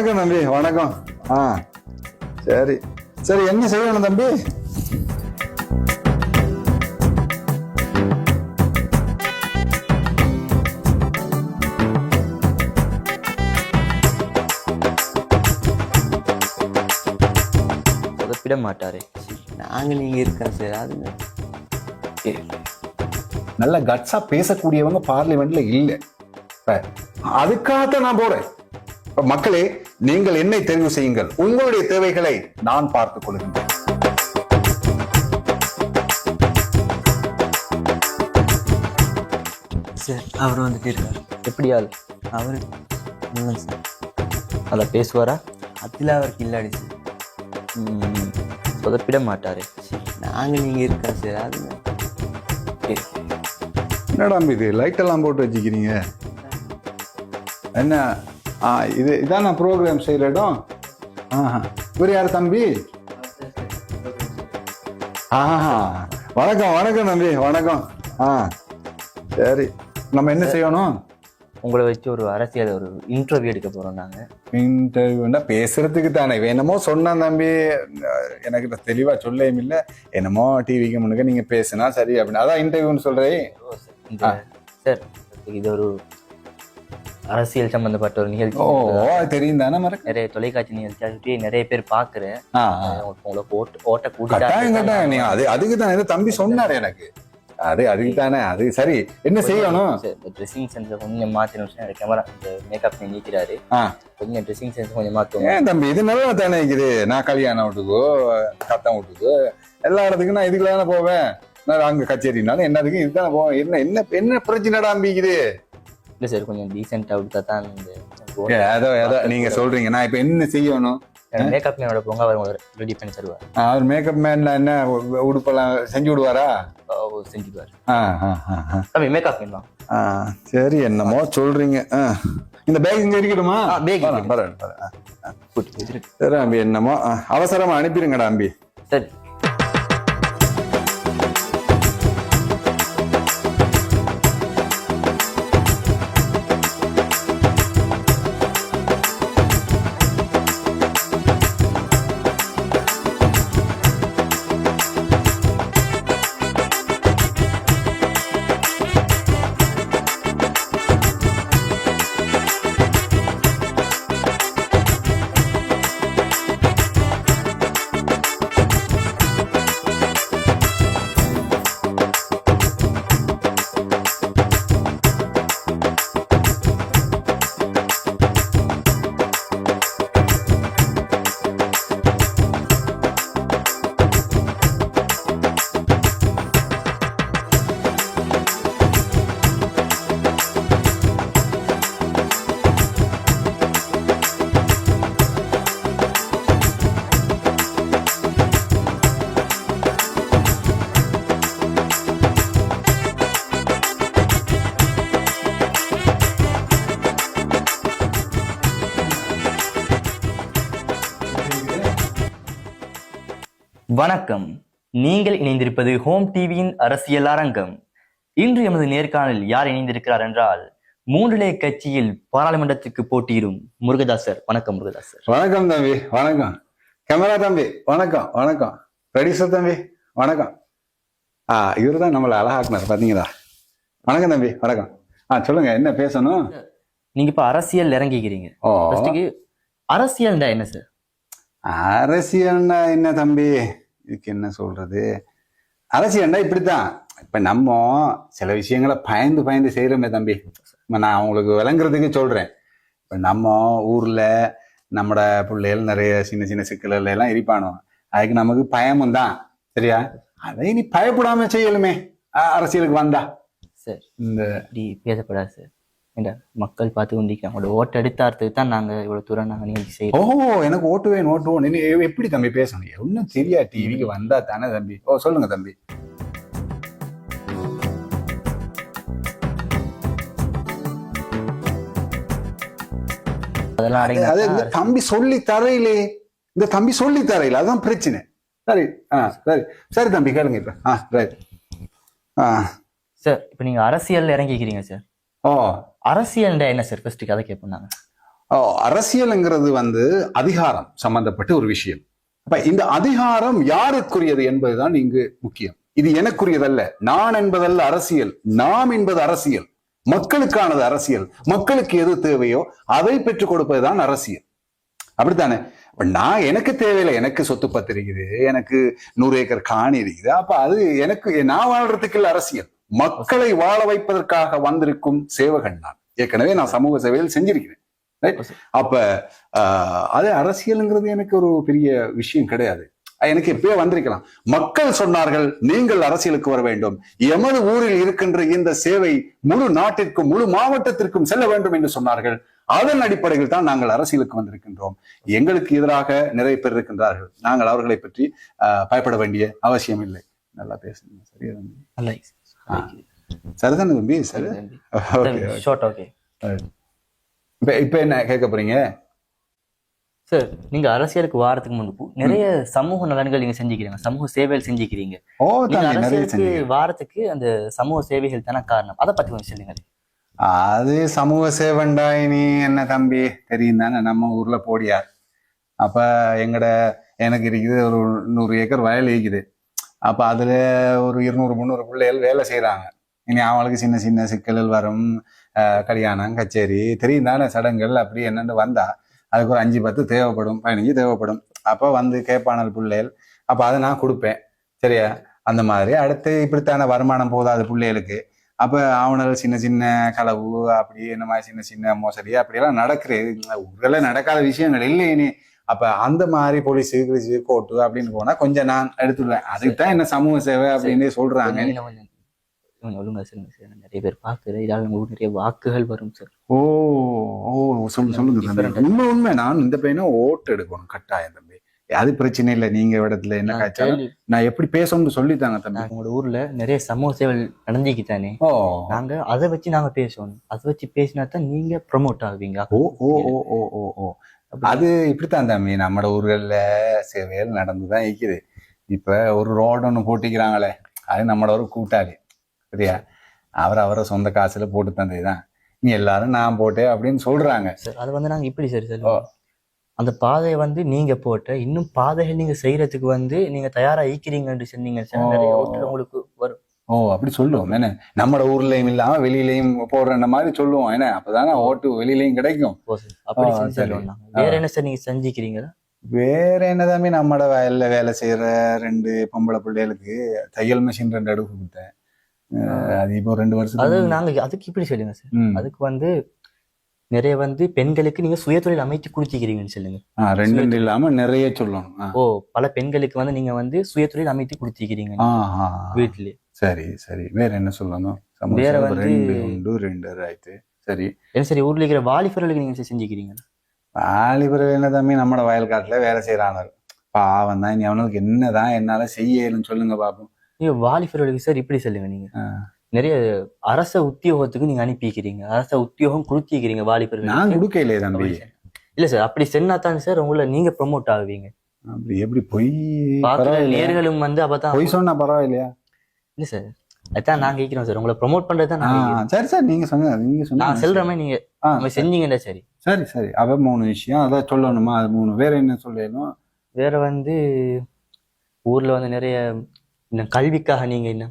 வணக்கம் தம்பி வணக்கம். ஆ சரி. சரி என்ன செய்யணும் தம்பி? சொதப்பிட மாட்டாரு. நாங்க நீங்க இருக்கோம் சார் அது நல்ல கட்ஸா பேசக்கூடியவங்க பார்லிமெண்ட்ல இல்ல. அதுக்காகத்தான் நான் போறேன். மக்களே நீங்கள் என்னை தெரிவு செய்யுங்கள். உங்களுடைய தேவைகளை நான் பார்த்துக் கொள்கின்றேன். சார் அவர் வந்துட்டு இருக்காரு எப்படியால் அவர் இல்லை சார். அதை பேசுவாரா? அதில் அவருக்கு இல்லாடி சார். சொதப்பிட மாட்டாரு. நாங்க நீங்க இருக்கோம் சார். அது என்னடா இது? லைட் எல்லாம் போட்டு வச்சுக்கிறீங்க. என்ன? ஆ இது இதான ப்ரோக்ராம் செய்யற இடம். ஆஹா. இவர் யார் தம்பி? ஆஹா. வணக்கம் வணக்கம் தம்பி வணக்கம். ஆ சரி. நம்ம என்ன செய்யணும்? உங்களை வச்சு ஒரு அரசியல் ஒரு இன்டர்வியூ எடுக்க போறோம் நாங்க. இன்டர்வியூனா பேசுறதுக்கு தானே. என்னமோ சொன்னான் தம்பி. எனக்கு தெளிவா சொல்லவும் இல்லை. என்னமோ டிவிக்கு முன்னுக்கு நீங்க பேசுனா சரி அப்படின்னு. அதான் இன்டர்வியூன்னு சொல்றே இந்த சார் இது ஒரு அரசியல் சம்பந்தப்பட்ட ஒரு நிகழ்ச்சி ஓ தெரியும் தானே நிறைய தொலைக்காட்சி நிகழ்ச்சி சுற்றி நிறைய பேர் பாக்குறேன் ஆ ஆ. உங்களை ஓட்ட ஓட்ட கட்டாயம் கூட்டிட்டு கட்டாயம். நீ அது அதுக்கு தான் இது தம்பி சொன்னாரு எனக்கு. அது அதுக்கு தானே அது சரி. என்ன செய்யணும்? ட்ரெஸ்ஸிங் சென்ஸ் கொஞ்சம் மாத்தணும் கேமரா மேக்கப் நீக்கிறாரு. கொஞ்சம் ட்ரெஸ்ஸிங் சென்ஸ் கொஞ்சம் மாத்துவோம் ஏன் தம்பி இது நல்லா தானே இருக்குது. நான் கல்யாணம் வீட்டுக்கோ கத்தம் வீட்டுக்கோ எல்லா இடத்துக்கும் நான் இதுக்குள்ள தானே போவேன். நான் அங்க கச்சேரினாலும் என்னதுக்கு இதுதானே போவேன். என்ன என்ன என்ன பிரச்சனைடா அம்பிக்குது இல்ல சார் கொஞ்சம் டீசெண்டா விட்டா தான் இந்த ஏதோ ஏதோ நீங்க சொல்றீங்க. நான் இப்ப என்ன செய்யணும்? மேக்கப் மேனோட போங்க அவர் ரெடி பண்ணி தருவார். அவர் மேக்கப் மேன்ல என்ன உடுப்பெல்லாம் செஞ்சு விடுவாரா? செஞ்சுடுவார். மேக்கப் மேன் ஆ, சரி என்னமோ சொல்றீங்க. இந்த பேக் இங்க இருக்கட்டுமா. கூட்டி சரி அம்பி என்னமோ அவசரமா அனுப்பிடுங்கடா அம்பி சரி. வணக்கம். நீங்கள் இணைந்திருப்பது ஹோம் டிவியின் அரசியல் அரங்கம். இன்று எமது நேர்காணலில் யார் இணைந்திருக்கிறார் என்றால் மூன்றிலே கட்சியில் பாராளுமன்றத்துக்கு போட்டியிடும் முருகதாசர். வணக்கம் முருகதாசர். வணக்கம் தம்பி வணக்கம். கேமரா தம்பி வணக்கம் வணக்கம். ரெடிசர் தம்பி வணக்கம். ஆ இவர் தான் நம்மளை அழகாக்குனார் பாத்தீங்களா? வணக்கம் தம்பி வணக்கம். ஆ சொல்லுங்க என்ன பேசணும்? நீங்க இப்ப அரசியல் இறங்கிக்கிறீங்க. அரசியல்டா என்ன சார் அரசியல்னா என்ன தம்பி? இதுக்கு என்ன சொல்றது? அரசியல்னா இப்படித்தான். இப்ப நம்ம சில விஷயங்களை பயந்து பயந்து செய்யறோமே தம்பி. நான் உங்களுக்கு விளங்குறதுக்கு சொல்றேன். இப்ப நம்ம ஊர்ல நம்மட பிள்ளைகள் நிறைய சின்ன சின்ன சிக்கல்கள் எல்லாம் இருப்பானோ? அதுக்கு நமக்கு பயமும் தான். சரியா? அதை நீ பயப்படாம செய்யலுமே. அரசியலுக்கு வந்தா. சார் இந்த இப்படி பேசப்படாது சார். ஏண்டா மக்கள் பார்த்து கொண்டிருக்கிறாங்க. உங்களோட ஓட்டு எடுத்தார்த்துக்கு தான் நாங்க இவ்வளவு தூரம் நாங்க நிகழ்ச்சி ஓ செய்யறோம் எனக்கு ஓட்டு வேணும் ஓட்டு வேணும். நீ எப்படி தம்பி பேசணும் ஒன்னும் தெரியா டிவிக்கு வந்தா தானே தம்பி? ஓ சொல்லுங்க தம்பி. அதெல்லாம் தம்பி சொல்லி தரையிலே இந்த தம்பி சொல்லி தரையில அதான் பிரச்சனை. சரி ஆ சரி. சரி தம்பி கேளுங்க இப்ப. ஆ ரைட் ஆ. சார் இப்ப நீங்க அரசியல்ல இறங்கிக்கிறீங்க சார் ஓ அரசியல் என்ன சார் ஃபர்ஸ்ட் கதை கேட்போம் ஓ, அரசியல்ங்கிறது வந்து அதிகாரம் சம்பந்தப்பட்ட ஒரு விஷயம். அப்ப இந்த அதிகாரம் யாருக்குரியது என்பதுதான் இங்கு முக்கியம். இது எனக்குரியதல்ல. நான் என்பதல்ல அரசியல். நாம் என்பது அரசியல். மக்களுக்கானது அரசியல். மக்களுக்கு எது தேவையோ அதை பெற்றுக் கொடுப்பதுதான் அரசியல். அப்படித்தானே? நான் எனக்கு தேவையில்லை. எனக்கு சொத்து பத்து எனக்கு நூறு ஏக்கர் காணி இருக்குது. அப்ப அது எனக்கு நான் வாழ்றதுக்கு அரசியல். மக்களை வாழ வைப்பதற்காக வந்திருக்கும் சேவகன் நான். ஏற்கனவே நான் சமூக சேவையில் செஞ்சிருக்கிறேன். அப்ப அது அரசியலுங்கிறது எனக்கு ஒரு பெரிய விஷயம் கிடையாது. எனக்கு எப்பயோ வந்திருக்கலாம். மக்கள் சொன்னார்கள் நீங்கள் அரசியலுக்கு வர வேண்டும். எமது ஊரில் இருக்கின்ற இந்த சேவை முழு நாட்டிற்கும் முழு மாவட்டத்திற்கும் செல்ல வேண்டும் என்று சொன்னார்கள். அதன் அடிப்படையில் தான் நாங்கள் அரசியலுக்கு வந்திருக்கின்றோம். எங்களுக்கு எதிராக நிறைய பேர் இருக்கின்றார்கள். நாங்கள் அவர்களை பற்றி ஆஹ், பயப்பட வேண்டிய அவசியம் இல்லை. நல்லா பேசுங்க. சரியா? சரிதானே தம்பி சரி? ஷார்ட் ஓகே இப்ப இப்ப என்ன கேட்க போறீங்க? சார் நீங்க அரசியலுக்கு வாரத்துக்கு முன்பு நிறைய சமூக நலன்கள் நீங்க செஞ்சுக்கிறீங்க. சமூக சேவைகள் செஞ்சுக்கிறீங்க. அரசியலுக்கு வாரத்துக்கு அந்த சமூக சேவைகள் தானே காரணம்? அதை பத்தி கொஞ்சம் சொல்லுங்க அது சமூக சேவண்டா நீ என்ன தம்பி? தெரியும் தானே நம்ம ஊர்ல போடியார். அப்ப எங்கட எனக்கு இருக்குது ஒரு நூறு ஏக்கர் வயல் இருக்குது. அப்போ அதில் ஒரு இருநூறு முந்நூறு பிள்ளைகள் வேலை செய்கிறாங்க இனி அவங்களுக்கு சின்ன சின்ன சிக்கல்கள் வரும். கல்யாணம் கச்சேரி தெரியும் தானே சடங்குகள் அப்படி என்னென்னு வந்தால் அதுக்கு ஒரு அஞ்சு பத்து தேவைப்படும் பதினஞ்சு தேவைப்படும். அப்போ வந்து கேட்பானல் பிள்ளைகள். அப்போ அதை நான் கொடுப்பேன். சரியா? அந்த மாதிரி. அடுத்து இப்படித்தான வருமானம் போதாது பிள்ளைகளுக்கு. அப்போ அவனுக்கு சின்ன சின்ன களவு அப்படி இந்த மாதிரி சின்ன சின்ன மோசடி அப்படியெல்லாம் நடக்குது. ஊரில் நடக்காத விஷயங்கள் இல்லை இனி. அப்ப அந்த மாதிரி போலீஸ் கிழிச்சு கோர்ட்டு அப்படின்னு போனா கொஞ்சம் நான் எடுத்துடுவேன். அதுக்கு தான் என்ன சமூக சேவை அப்படின்னு சொல்றாங்க. கொஞ்சம் ஒழுங்கா சொல்லுங்க சார் நிறைய பேர் பார்க்குற இதால உங்களுக்கு நிறைய வாக்குகள் வரும் சார் ஓ ஓ சொல்லு சொல்லுங்க உண்மை உண்மை. நான் இந்த பையனை ஓட்டு எடுக்கணும் கட்டாயம் தம்பி. அது பிரச்சனை இல்லை. நீங்க இடத்துல என்ன காய்ச்சாலும் நான் எப்படி பேசணும்னு சொல்லித்தாங்க தம்பி. உங்களோட ஊர்ல நிறைய சமூக சேவைகள் நடந்துக்கிட்டானே ஓ. நாங்க அதை வச்சு நாங்க பேசணும். அதை வச்சு பேசினா தான் நீங்க ப்ரமோட் ஆவீங்க. ஓ ஓ ஓ ஓ ஓ ஓ. அது இப்படித்தான் தம்பி. நம்ம ஊர்கள்ல சேவைகள் நடந்துதான் இருக்குது. இப்ப ஒரு ரோடு ஒண்ணு போட்டிக்கிறாங்களே அது நம்மளோட ஒரு கூட்டாளி. சரியா? அவர் அவரை சொந்த காசுல போட்டு தந்ததுதான் நீ எல்லாரும் நான் போட்டேன் அப்படின்னு சொல்றாங்க. சார் அது வந்து நாங்க இப்படி சரி சார் அந்த பாதையை வந்து நீங்க போட்ட இன்னும் பாதைகள் நீங்க செய்யறதுக்கு வந்து நீங்க தயாரா ஈக்கிறீங்கன்னு சொன்னீங்க சார். உங்களுக்கு ஓ அப்படி சொல்லுவோம். என்ன? நம்ம ஊர்லயும் இல்லாம வெளியிலயும் போடுற மாதிரி சொல்லுவோம். என்ன? அப்பதானே ஓட்டு வெளியிலயும் கிடைக்கும். வேற என்ன சார் நீங்க செஞ்சுக்கிறீங்களா வேற என்னதாமே நம்மட வயல்ல வேலை செய்யற ரெண்டு பொம்பளை பிள்ளைகளுக்கு தையல் மிஷின் ரெண்டு அடுப்பு கொடுத்தேன். அது இப்போ ரெண்டு அது வருஷத்துக்கு நாங்க அதுக்கு இப்படி சொல்லுங்க சார். அதுக்கு வந்து நிறைய வந்து பெண்களுக்கு நீங்க சுயதொழில் அமைத்து கொடுத்திக்கிறீங்கன்னு சொல்லுங்க. ரெண்டு இல்லாம நிறைய சொல்லணும். ஓ பல பெண்களுக்கு வந்து நீங்க வந்து சுயதொழில் அமைத்து கொடுத்திக்கிறீங்க. வீட்டிலே சரி சரி. வேற என்ன சொல்லணும்? வேற வந்து- ரெண்டு உண்டு ரெண்டு ஆயிட்டு. சரி. என்ன சரி ஊர்ல இருக்கிற வாலிபர்களுக்கு நீங்க செஞ்சுக்கிறீங்க? வாலிபர் என்ன தம்பி? நம்மட வயல் காட்டுல வேலை செய்யறாங்க பாவம் தான். இனி அவனுக்கு என்னதான் என்னால செய்யலன்னு சொல்லுங்க பாப்போம். நீங்க வாலிபர்களுக்கு சார் இப்படி சொல்லுங்க நீங்க. நிறைய அரச உத்தியோகத்துக்கு நீங்க அனுப்பிக்கிறீங்க. அரச உத்தியோகம் கொடுத்திக்கிறீங்க நான் வாலிபர்களுக்கு கொடுக்கலையே தம்பி. இல்ல. சார் அப்படி சென்னா தான் சார் உங்களை நீங்க ப்ரொமோட் ஆகுவீங்க அப்படி எப்படி பொய்? நேர்களும் வந்து அப்பதான் பொய் சொன்னா பரவாயில்லையா? இல்ல சார் அதான் நாங்க கேட்கிறோம் சார் உங்களை ப்ரொமோட் பண்றது தான். சரி சார் நீங்க சொன்ன நீங்க சொன்ன நான் செல்றமே நீங்க செஞ்சீங்கன்னா சரி. சரி சரி. அவ மூணு விஷயம். அதான் சொல்லணுமா? அது மூணு. வேற என்ன சொல்லணும்? வேற வந்து ஊர்ல வந்து நிறைய இந்த கல்விக்காக நீங்க என்ன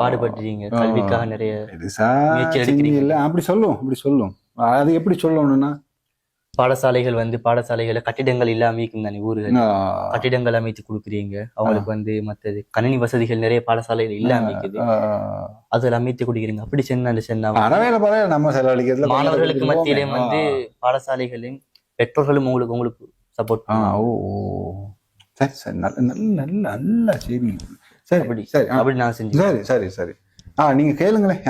பாடுபட்டுறீங்க. கல்விக்காக நிறைய அப்படி சொல்லுவோம் அப்படி சொல்லுவோம். அது எப்படி சொல்லணும்னா பாடசாலைகள் வந்து பாடசாலைகள கட்டிடங்கள் இல்லாம இருக்கும் தானே கட்டிடங்கள் அமைத்து கொடுக்குறீங்க. அவங்களுக்கு வந்து மத்தது கணினி வசதிகள் நிறைய பாடசாலைகள் இல்லாம இருக்குது. அதில் அமைத்து கொடுக்குறீங்க. அப்படி சென்னா மாணவர்களுக்கு மத்தியிலும் வந்து ஆ. பாடசாலைகளையும் பெற்றோர்களும் உங்களுக்கு உங்களுக்கு சப்போர்ட் ஓ சரி சரி. நல்ல நல்ல நல்ல நல்ல சரி சரி அப்படி சரி அப்படி நான் செஞ்சேன் சரி சரி சரி. ஆ நீங்க கேளுங்களேன்.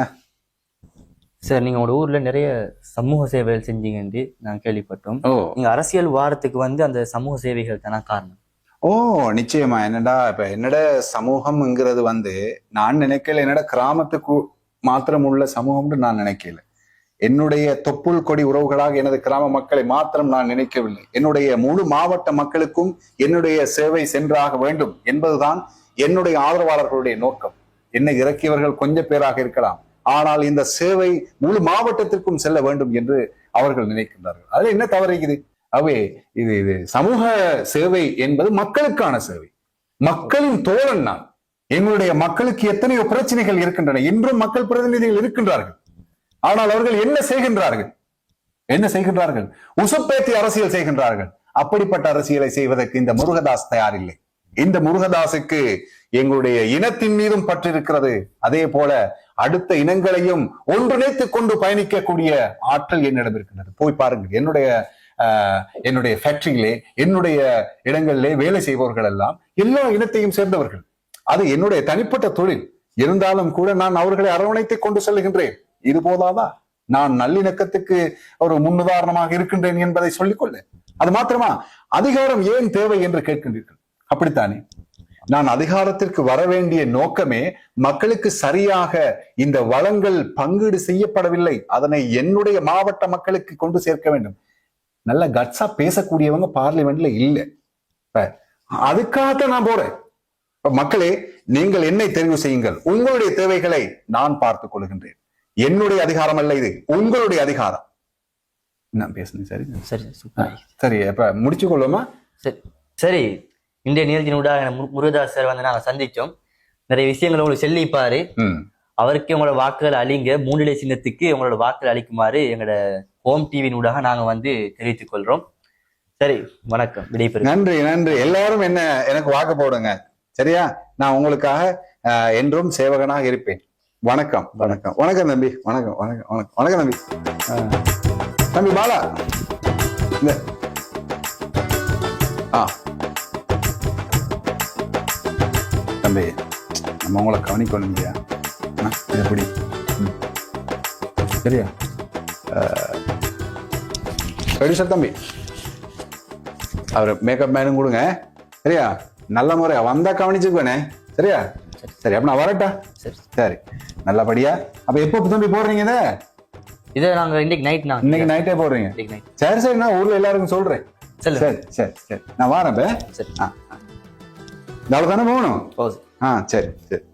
சார் நீங்க உங்களோட ஊர்ல நிறைய சமூக சேவைகள் செஞ்சீங்கன்னு நான் கேள்விப்பட்டோம். நீங்க அரசியல் வாரத்துக்கு வந்து அந்த சமூக சேவைகள் தானே காரணம்? ஓ நிச்சயமா. என்னடா இப்ப என்னோட சமூகம்ங்கிறது வந்து நான் நினைக்கல என்னோட கிராமத்துக்கு மாத்திரம் உள்ள சமூகம்னு நான் நினைக்கல. என்னுடைய தொப்புள் கொடி உறவுகளாக எனது கிராம மக்களை மாத்திரம் நான் நினைக்கவில்லை. என்னுடைய முழு மாவட்ட மக்களுக்கும் என்னுடைய சேவை சென்றாக வேண்டும் என்பதுதான் என்னுடைய ஆதரவாளர்களுடைய நோக்கம். என்னை இறக்கியவர்கள் கொஞ்ச பேராக இருக்கலாம். ஆனால் இந்த சேவை முழு மாவட்டத்திற்கும் செல்ல வேண்டும் என்று அவர்கள் நினைக்கின்றார்கள். அது என்ன தவறு இருக்குது அவே இது இது சமூக சேவை என்பது மக்களுக்கான சேவை. மக்களின் தோழன் நான். எங்களுடைய மக்களுக்கு எத்தனையோ பிரச்சனைகள் இருக்கின்றன. இன்றும் மக்கள் பிரதிநிதிகள் இருக்கின்றார்கள். ஆனால் அவர்கள் என்ன செய்கின்றார்கள்? என்ன செய்கின்றார்கள்? உசுப்பேத்தி அரசியல் செய்கின்றார்கள். அப்படிப்பட்ட அரசியலை செய்வதற்கு இந்த முருகதாஸ் தயாரில்லை. இந்த முருகதாசுக்கு எங்களுடைய இனத்தின் மீதும் பற்றிருக்கிறது. அதே போல அடுத்த இனங்களையும் ஒன்றிணைத்துக் கொண்டு பயணிக்கக்கூடிய ஆற்றல் என்னிடம் இருக்கின்றது. போய் பாருங்கள். என்னுடைய ஆஹ், என்னுடைய ஃபேக்டரியிலே என்னுடைய இடங்களிலே வேலை செய்பவர்கள் எல்லாம் எல்லா இனத்தையும் சேர்ந்தவர்கள். அது என்னுடைய தனிப்பட்ட தொழில். இருந்தாலும் கூட நான் அவர்களை அரவணைத்துக் கொண்டு செல்கின்றேன் இது போதாதா? நான் நல்லிணக்கத்துக்கு ஒரு முன்னுதாரணமாக இருக்கின்றேன் என்பதை சொல்லிக்கொள்ள. அது மாத்திரமா அதிகாரம் ஏன் தேவை என்று கேட்கின்றீர்கள்? அப்படித்தானே? நான் அதிகாரத்திற்கு வர வேண்டிய நோக்கமே மக்களுக்கு சரியாக இந்த வளங்கள் பங்கீடு செய்யப்படவில்லை. அதனை என்னுடைய மாவட்ட மக்களுக்கு கொண்டு சேர்க்க வேண்டும். நல்ல கட்ஸா பேசக்கூடியவங்க பார்லிமெண்ட்ல இல்ல. அதுக்காகத்தான் நான் போறேன். மக்களே நீங்கள் என்னை தெரிவு செய்யுங்கள். உங்களுடைய தேவைகளை நான் பார்த்துக் கொள்கின்றேன். என்னுடைய அதிகாரம் அல்ல இது. உங்களுடைய அதிகாரம். நான் பேசுனேன் சரி சரி சரி இப்ப முடிச்சு கொள்ளுமா சரி சரி. இன்றைய நிகழ்ச்சியினூடாக முருகதாஸ் சார் வந்து நாங்கள் சந்திச்சோம். நிறைய விஷயங்கள் உங்களுக்கு சொல்லிப்பாரு. அவருக்கு உங்களோட வாக்குகள் அளிங்க மூன்றிலை சின்னத்துக்கு உங்களோட வாக்குகள் அளிக்குமாறு எங்களோட ஹோம் டிவியினூடாக நாங்கள் வந்து தெரிவித்துக் கொள்றோம். சரி வணக்கம். விடைபெறுகிறேன் நன்றி நன்றி. எல்லாரும் என்ன எனக்கு வாக்கு போடுங்க. சரியா? நான் உங்களுக்காக என்றும் சேவகனாக இருப்பேன். வணக்கம் வணக்கம். வணக்கம் தம்பி. வணக்கம் வணக்கம் வணக்கம். வணக்கம் தம்பி. தம்பி பாலா. ஆ. தம்பி நம்ம உங்களை கவனிக்கணும் இல்லையா? எப்படி. சரியா? ரெடி சார் தம்பி. அவர் மேக்கப் மேனும் கொடுங்க. சரியா? நல்ல முறையா. வந்தா கவனிச்சுக்குவேனே சரியா? சரி. அப்ப நான் வரட்டா? சரி. சரி. நல்லபடியா? அப்ப எப்போ தம்பி போடுறீங்க இதை? இதை நாங்கள் இன்னைக்கு நைட் நான் இன்னைக்கு நைட்டே போடுறீங்க. சரி சரி நான் ஊர்ல எல்லாருக்கும் சொல்றேன். சரி சரி சரி. நான் வரேன். சரி. ஆ. அளவு தானே போகணும்? போகுது. ஆ சரி சரி.